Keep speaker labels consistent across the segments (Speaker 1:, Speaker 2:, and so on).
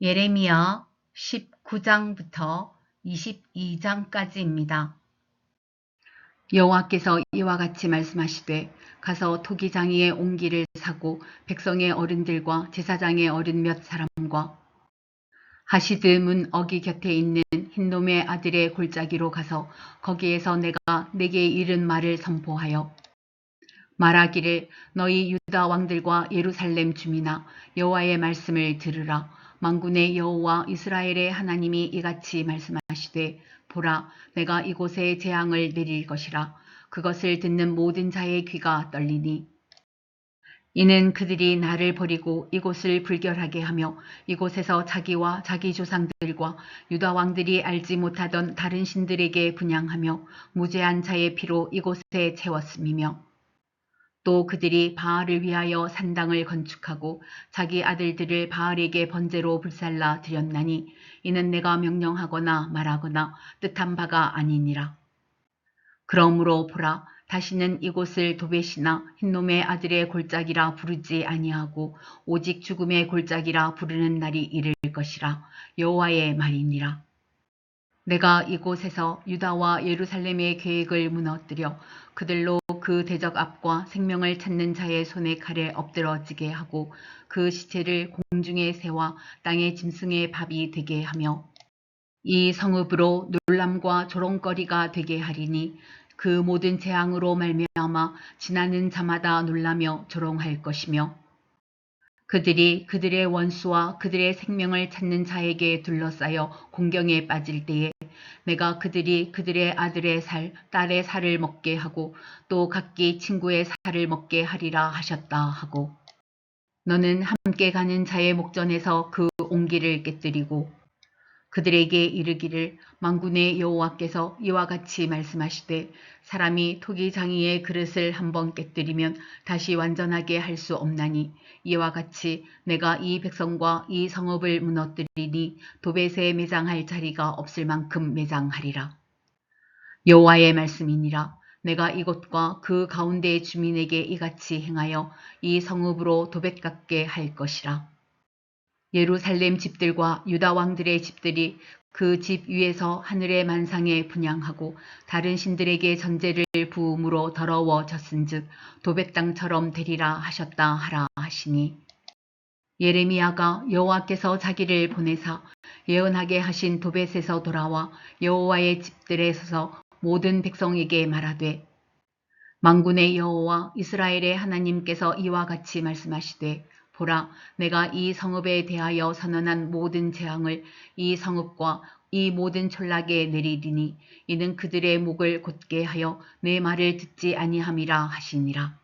Speaker 1: 예레미야 19장부터 22장까지입니다. 여호와께서 이와 같이 말씀하시되 가서 토기장이의 옹기를 사고 백성의 어른들과 제사장의 어른 몇 사람과 하시드 문 어기 곁에 있는 흰놈의 아들의 골짜기로 가서 거기에서 내가 내게 이른 말을 선포하여 말하기를 너희 유다 왕들과 예루살렘 주민아 여호와의 말씀을 들으라. 만군의 여호와 이스라엘의 하나님이 이같이 말씀하시되 보라 내가 이곳에 재앙을 내릴 것이라. 그것을 듣는 모든 자의 귀가 떨리니. 이는 그들이 나를 버리고 이곳을 불결하게 하며 이곳에서 자기와 자기 조상들과 유다 왕들이 알지 못하던 다른 신들에게 분양하며 무죄한 자의 피로 이곳에 채웠음이며 또 그들이 바알을 위하여 산당을 건축하고 자기 아들들을 바알에게 번제로 불살라 드렸나니 이는 내가 명령하거나 말하거나 뜻한 바가 아니니라. 그러므로 보라 다시는 이곳을 도벳이나 흰놈의 아들의 골짜기라 부르지 아니하고 오직 죽음의 골짜기라 부르는 날이 이를 것이라 여호와의 말이니라. 내가 이곳에서 유다와 예루살렘의 계획을 무너뜨려 그들로 그 대적 앞과 생명을 찾는 자의 손에 칼에 엎드러지게 하고 그 시체를 공중의 새와 땅의 짐승의 밥이 되게 하며 이 성읍으로 놀람과 조롱거리가 되게 하리니 그 모든 재앙으로 말미암아 지나는 자마다 놀라며 조롱할 것이며 그들이 그들의 원수와 그들의 생명을 찾는 자에게 둘러싸여 공경에 빠질 때에 내가 그들이 그들의 아들의 살, 딸의 살을 먹게 하고 또 각기 친구의 살을 먹게 하리라 하셨다 하고 너는 함께 가는 자의 목전에서 그 옹기를 깨뜨리고 그들에게 이르기를 망군의 여호와께서 이와 같이 말씀하시되 사람이 토기 장이의 그릇을 한번 깨뜨리면 다시 완전하게 할 수 없나니 이와 같이 내가 이 백성과 이 성읍을 무너뜨리니 도벳에 매장할 자리가 없을 만큼 매장하리라. 여호와의 말씀이니라 내가 이곳과 그 가운데의 주민에게 이같이 행하여 이 성읍으로 도벳 같게 할 것이라. 예루살렘 집들과 유다 왕들의 집들이 그 집 위에서 하늘의 만상에 분양하고 다른 신들에게 전제를 부음으로 더러워졌은즉 도벳 땅처럼 되리라 하셨다 하라 하시니. 예레미야가 여호와께서 자기를 보내사 예언하게 하신 도벳에서 돌아와 여호와의 집들에 서서 모든 백성에게 말하되 망군의 여호와 이스라엘의 하나님께서 이와 같이 말씀하시되 보라 내가 이 성읍에 대하여 선언한 모든 재앙을 이 성읍과 이 모든 촌락에 내리리니 이는 그들의 목을 곧게 하여 내 말을 듣지 아니함이라 하시니라.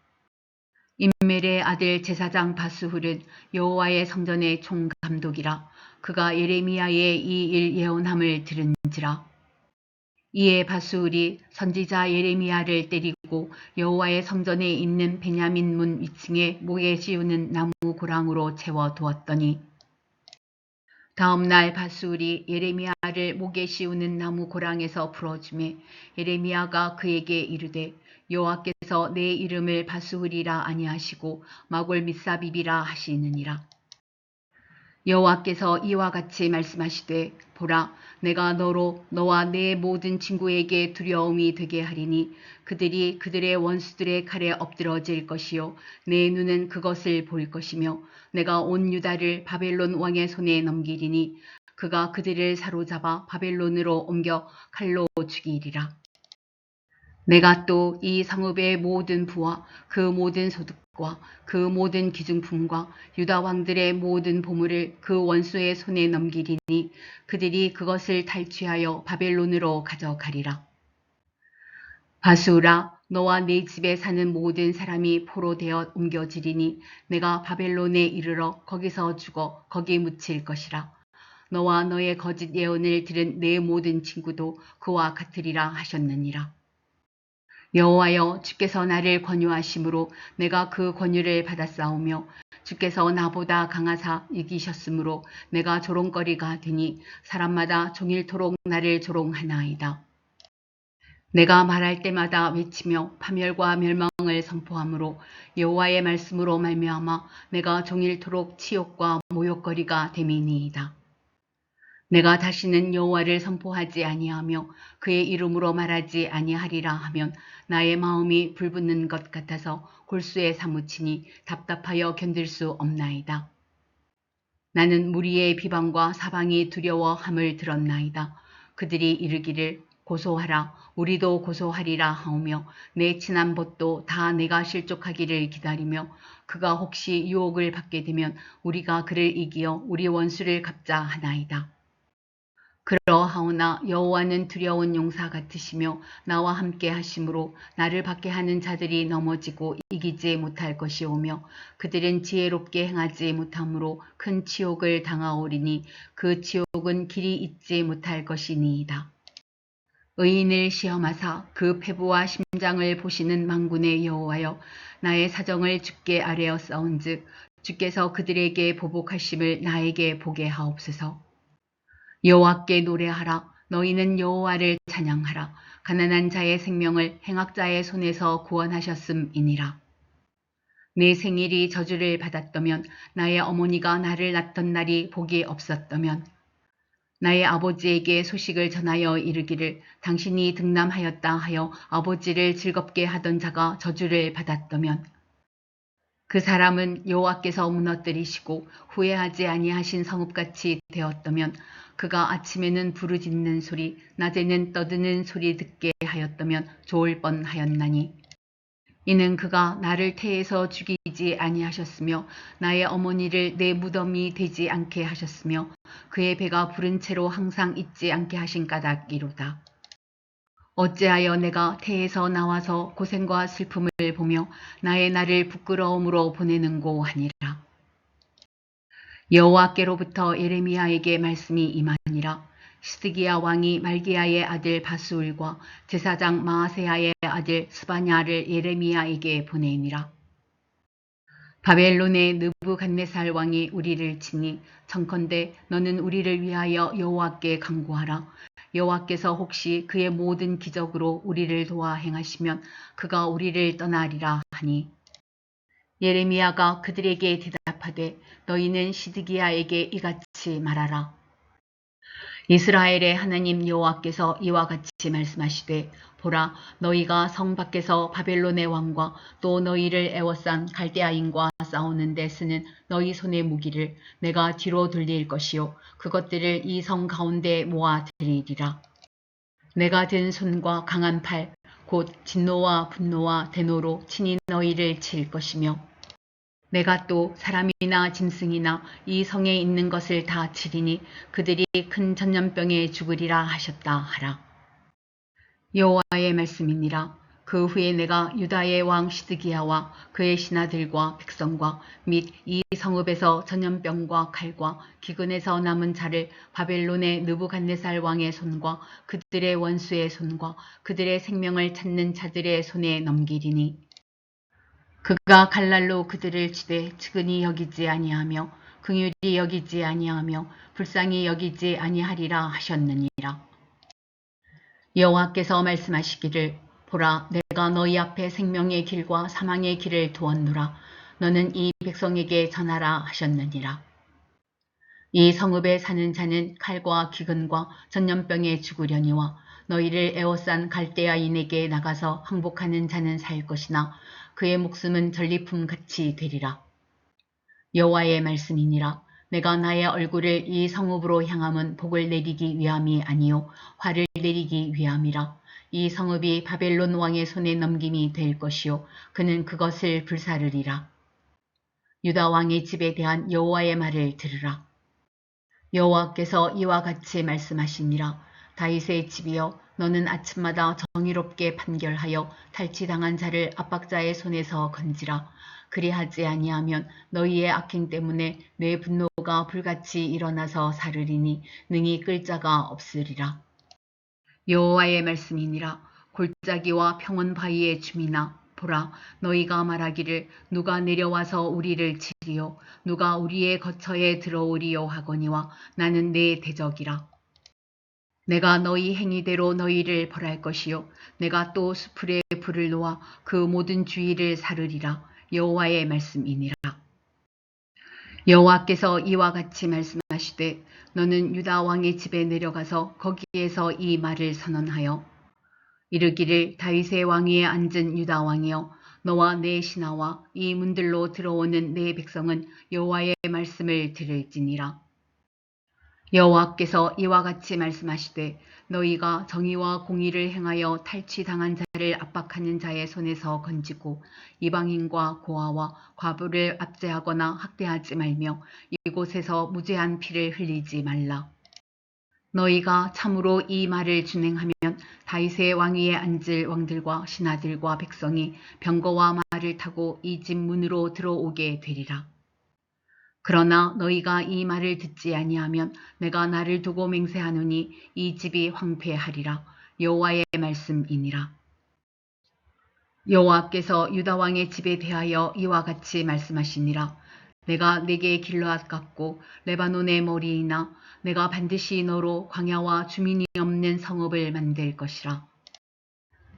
Speaker 1: 임멜의 아들 제사장 바스훌은 여호와의 성전의 총감독이라 그가 예레미야의 이 일 예언함을 들은지라 이에 바스울이 선지자 예레미야를 때리고 여호와의 성전에 있는 베냐민 문 위층에 목에 씌우는 나무 고랑으로 채워 두었더니 다음 날 바스울이 예레미야를 목에 씌우는 나무 고랑에서 풀어주매 예레미야가 그에게 이르되 여호와께서 내 이름을 바스울이라 아니하시고 마골 미사비비라 하시느니라. 여호와께서 이와 같이 말씀하시되 보라 내가 너로 너와 내 모든 친구에게 두려움이 되게 하리니 그들이 그들의 원수들의 칼에 엎드러질 것이요 내 눈은 그것을 볼 것이며 내가 온 유다를 바벨론 왕의 손에 넘기리니 그가 그들을 사로잡아 바벨론으로 옮겨 칼로 죽이리라. 내가 또 이 성읍의 모든 부와 그 모든 소득과 그 모든 기중품과 유다 왕들의 모든 보물을 그 원수의 손에 넘기리니 그들이 그것을 탈취하여 바벨론으로 가져가리라. 바수라 너와 네 집에 사는 모든 사람이 포로 되어 옮겨지리니 내가 바벨론에 이르러 거기서 죽어 거기 묻힐 것이라. 너와 너의 거짓 예언을 들은 내 모든 친구도 그와 같으리라 하셨느니라. 여호와여 주께서 나를 권유하심으로 내가 그 권유를 받았사오며 주께서 나보다 강하사 이기셨으므로 내가 조롱거리가 되니 사람마다 종일토록 나를 조롱하나이다. 내가 말할 때마다 외치며 파멸과 멸망을 선포하므로 여호와의 말씀으로 말미암아 내가 종일토록 치욕과 모욕거리가 됨이니이다. 내가 다시는 여호와를 선포하지 아니하며 그의 이름으로 말하지 아니하리라 하면 나의 마음이 불붙는 것 같아서 골수에 사무치니 답답하여 견딜 수 없나이다. 나는 무리의 비방과 사방이 두려워함을 들었나이다. 그들이 이르기를 고소하라 우리도 고소하리라 하오며 내 친한 벗도 다 내가 실족하기를 기다리며 그가 혹시 유혹을 받게 되면 우리가 그를 이기어 우리 원수를 갚자 하나이다. 그러하오나 여호와는 두려운 용사 같으시며 나와 함께 하심으로 나를 받게 하는 자들이 넘어지고 이기지 못할 것이오며 그들은 지혜롭게 행하지 못함으로 큰 치욕을 당하오리니 그 치욕은 길이 잊지 못할 것이니이다. 의인을 시험하사 그 패부와 심장을 보시는 망군의 여호와여 나의 사정을 주께 아뢰어 싸운즉 주께서 그들에게 보복하심을 나에게 보게 하옵소서. 여호와께 노래하라 너희는 여호와를 찬양하라 가난한 자의 생명을 행악자의 손에서 구원하셨음이니라. 내 생일이 저주를 받았다면 나의 어머니가 나를 낳던 날이 복이 없었다면 나의 아버지에게 소식을 전하여 이르기를 당신이 등남하였다 하여 아버지를 즐겁게 하던 자가 저주를 받았다면 그 사람은 여호와께서 무너뜨리시고 후회하지 아니하신 성읍같이 되었다면 그가 아침에는 부르짖는 소리 낮에는 떠드는 소리 듣게 하였다면 좋을 뻔하였나니 이는 그가 나를 태에서 죽이지 아니하셨으며 나의 어머니를 내 무덤이 되지 않게 하셨으며 그의 배가 부른 채로 항상 있지 않게 하신 까닭이로다. 어찌하여 내가 태에서 나와서 고생과 슬픔을 보며 나의 날을 부끄러움으로 보내는고 하니라. 여호와께로부터 예레미야에게 말씀이 임하니라. 시드기야 왕이 말기야의 아들 바수울과 제사장 마아세야의 아들 스바냐를 예레미야에게 보내니라. 바벨론의 느부갓네살 왕이 우리를 치니 청컨대 너는 우리를 위하여 여호와께 간구하라. 여호와께서 혹시 그의 모든 기적으로 우리를 도와 행하시면 그가 우리를 떠나리라 하니 예레미야가 그들에게 대답하되 너희는 시드기야에게 이같이 말하라. 이스라엘의 하나님 여호와께서 이와 같이 말씀하시되 보라 너희가 성 밖에서 바벨론의 왕과 또 너희를 애워싼 갈대아인과 싸우는 데 쓰는 너희 손의 무기를 내가 뒤로 돌릴 것이요 그것들을 이 성 가운데 모아 들이리라. 내가 든 손과 강한 팔 곧 진노와 분노와 대노로 친히 너희를 칠 것이며 내가 또 사람이나 짐승이나 이 성에 있는 것을 다 치리니 그들이 큰 전염병에 죽으리라 하셨다 하라. 여호와의 말씀이니라. 그 후에 내가 유다의 왕 시드기야와 그의 신하들과 백성과 및 이 성읍에서 전염병과 칼과 기근에서 남은 자를 바벨론의 느부갓네살 왕의 손과 그들의 원수의 손과 그들의 생명을 찾는 자들의 손에 넘기리니 그가 칼날로 그들을 치되 측은히 여기지 아니하며 긍휼히 여기지 아니하며 불쌍히 여기지 아니하리라 하셨느니라. 여호와께서 말씀하시기를 보라 내가 너희 앞에 생명의 길과 사망의 길을 두었노라 너는 이 백성에게 전하라 하셨느니라. 이 성읍에 사는 자는 칼과 기근과 전염병에 죽으려니와 너희를 에워싼 갈대아인에게 나가서 항복하는 자는 살 것이나 그의 목숨은 전리품 같이 되리라. 여호와의 말씀이니라. 내가 나의 얼굴을 이 성읍으로 향함은 복을 내리기 위함이 아니요 화를 내리기 위함이라. 이 성읍이 바벨론 왕의 손에 넘김이 될 것이요 그는 그것을 불사르리라. 유다 왕의 집에 대한 여호와의 말을 들으라. 여호와께서 이와 같이 말씀하시니라. 다윗의 집이여 너는 아침마다 정의롭게 판결하여 탈취당한 자를 압박자의 손에서 건지라. 그리하지 아니하면 너희의 악행 때문에 내 분노가 불같이 일어나서 사르리니 능히 끌 자가 없으리라. 여호와의 말씀이니라. 골짜기와 평원 바위의 주민아 보라 너희가 말하기를 누가 내려와서 우리를 치리요 누가 우리의 거처에 들어오리요 하거니와 나는 내 대적이라. 내가 너희 행위대로 너희를 벌할 것이요. 내가 또 수풀에 불을 놓아 그 모든 주위를 사르리라. 여호와의 말씀이니라. 여호와께서 이와 같이 말씀하시 말씀하시되 너는 유다 왕의 집에 내려가서 거기에서 이 말을 선언하여 이르기를 다윗의 왕위에 앉은 유다 왕이여 너와 내 신하와 이 문들로 들어오는 내 백성은 여호와의 말씀을 들을지니라. 여호와께서 이와 같이 말씀하시되 너희가 정의와 공의를 행하여 탈취당한 자를 압박하는 자의 손에서 건지고 이방인과 고아와 과부를 압제하거나 학대하지 말며 이곳에서 무죄한 피를 흘리지 말라. 너희가 참으로 이 말을 준행하면 다윗의 왕위에 앉을 왕들과 신하들과 백성이 병거와 말을 타고 이 집 문으로 들어오게 되리라. 그러나 너희가 이 말을 듣지 아니하면 내가 나를 두고 맹세하노니 이 집이 황폐하리라. 여호와의 말씀이니라. 여호와께서 유다 왕의 집에 대하여 이와 같이 말씀하시니라. 내가 내게 길르앗 같고 레바논의 머리이나 내가 반드시 너로 광야와 주민이 없는 성읍을 만들 것이라.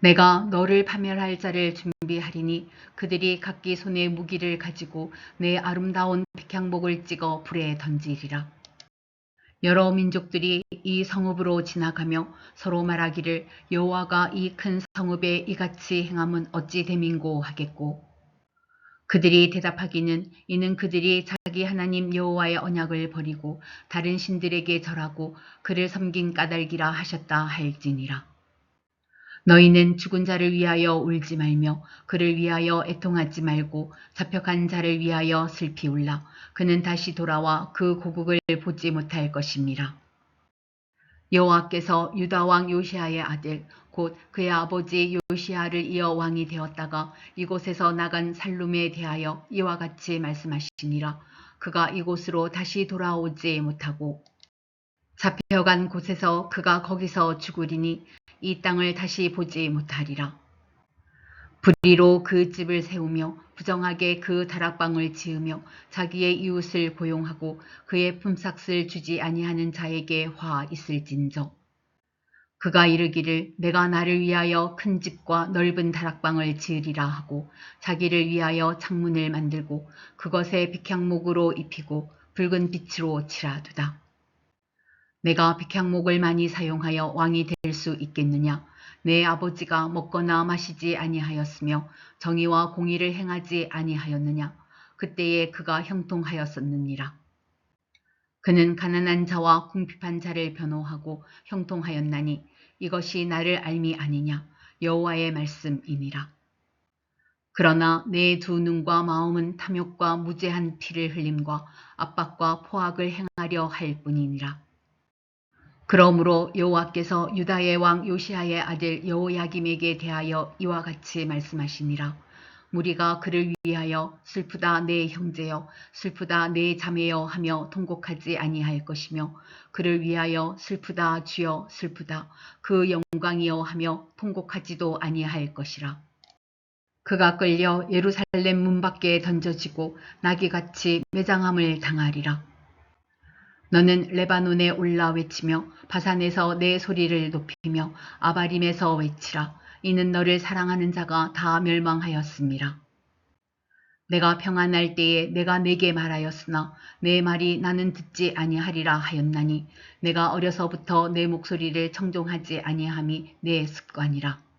Speaker 1: 내가 너를 파멸할 자를 준비하리니 그들이 각기 손에 무기를 가지고 내 아름다운 백향목을 찍어 불에 던지리라. 여러 민족들이 이 성읍으로 지나가며 서로 말하기를 여호와가 이 큰 성읍에 이같이 행함은 어찌 됨인고 하겠고 그들이 대답하기는 이는 그들이 자기 하나님 여호와의 언약을 버리고 다른 신들에게 절하고 그를 섬긴 까닭이라 하셨다 할지니라. 너희는 죽은 자를 위하여 울지 말며 그를 위하여 애통하지 말고 잡혀간 자를 위하여 슬피 울라. 그는 다시 돌아와 그 고국을 보지 못할 것입니다. 여호와께서 유다 왕 요시아의 아들 곧 그의 아버지 요시아를 이어 왕이 되었다가 이곳에서 나간 살룸에 대하여 이와 같이 말씀하시니라. 그가 이곳으로 다시 돌아오지 못하고 잡혀간 곳에서 그가 거기서 죽으리니 이 땅을 다시 보지 못하리라. 불의로 그 집을 세우며 부정하게 그 다락방을 지으며 자기의 이웃을 고용하고 그의 품삯을 주지 아니하는 자에게 화 있을진저. 그가 이르기를 내가 나를 위하여 큰 집과 넓은 다락방을 지으리라 하고 자기를 위하여 창문을 만들고 그것에 백향목으로 입히고 붉은 빛으로 칠하두다. 내가 백향목을 많이 사용하여 왕이 될 수 있겠느냐? 내 아버지가 먹거나 마시지 아니하였으며 정의와 공의를 행하지 아니하였느냐? 그때에 그가 형통하였었느니라. 그는 가난한 자와 궁핍한 자를 변호하고 형통하였나니 이것이 나를 알미 아니냐? 여호와의 말씀이니라. 그러나 내 두 눈과 마음은 탐욕과 무죄한 피를 흘림과 압박과 포악을 행하려 할 뿐이니라. 그러므로 여호와께서 유다의 왕 요시아의 아들 여호야김에게 대하여 이와 같이 말씀하시니라. 무리가 그를 위하여 슬프다 내 형제여 슬프다 내 자매여 하며 통곡하지 아니할 것이며 그를 위하여 슬프다 주여 슬프다 그 영광이여 하며 통곡하지도 아니할 것이라. 그가 끌려 예루살렘 문 밖에 던져지고 나귀같이 매장함을 당하리라. 너는 레바논에 올라 외치며 바산에서 내 소리를 높이며 아바림에서 외치라. 이는 너를 사랑하는 자가 다 멸망하였습니다. 내가 평안할 때에 내가 내게 말하였으나 내 말이 나는 듣지 아니하리라 하였나니 내가 어려서부터 내 목소리를 청종하지 아니함이 내 습관이라.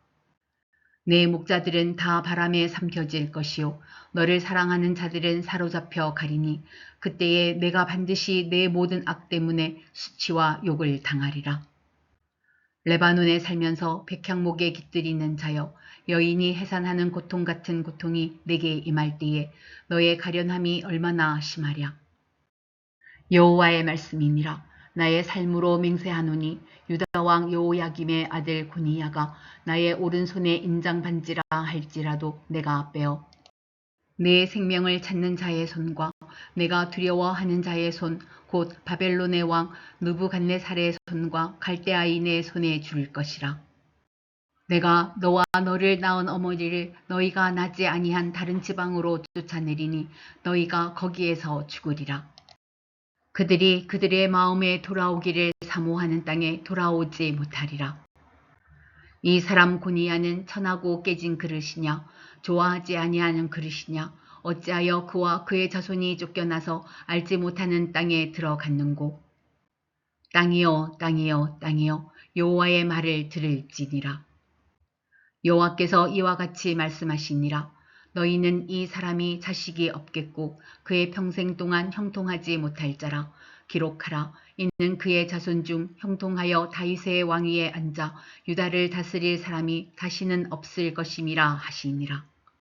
Speaker 1: 내 목자들은 다 바람에 삼켜질 것이요 너를 사랑하는 자들은 사로잡혀 가리니 그때에 내가 반드시 내 모든 악 때문에 수치와 욕을 당하리라. 레바논에 살면서 백향목에 깃들이는 자여 여인이 해산하는 고통 같은 고통이 내게 임할 때에 너의 가련함이 얼마나 심하랴. 여호와의 말씀이니라. 나의 삶으로 맹세하노니 유다 왕 여호야김의 아들 고니야가 나의 오른손에 인장 반지라 할지라도 내가 빼어 내 생명을 찾는 자의 손과 내가 두려워하는 자의 손 곧 바벨론의 왕 느부갓네살의 손과 갈대아인의 손에 줄 것이라. 내가 너와 너를 낳은 어머니를 너희가 낳지 아니한 다른 지방으로 쫓아내리니 너희가 거기에서 죽으리라. 그들이 그들의 마음에 돌아오기를 사모하는 땅에 돌아오지 못하리라. 이 사람 고니야는 천하고 깨진 그릇이냐 좋아하지 아니하는 그릇이냐 어찌하여 그와 그의 자손이 쫓겨나서 알지 못하는 땅에 들어갔는고? 땅이여 땅이여 땅이여 여호와의 말을 들을지니라. 여호와께서 이와 같이 말씀하시니라 너희는 이 사람이 자식이 없겠고 그의 평생 동안 형통하지 못할 자라. 기록하라. 이는 그의 자손 중 형통하여 다윗의 왕위에 앉아 유다를 다스릴 사람이 다시는 없을 것임이라 하시니라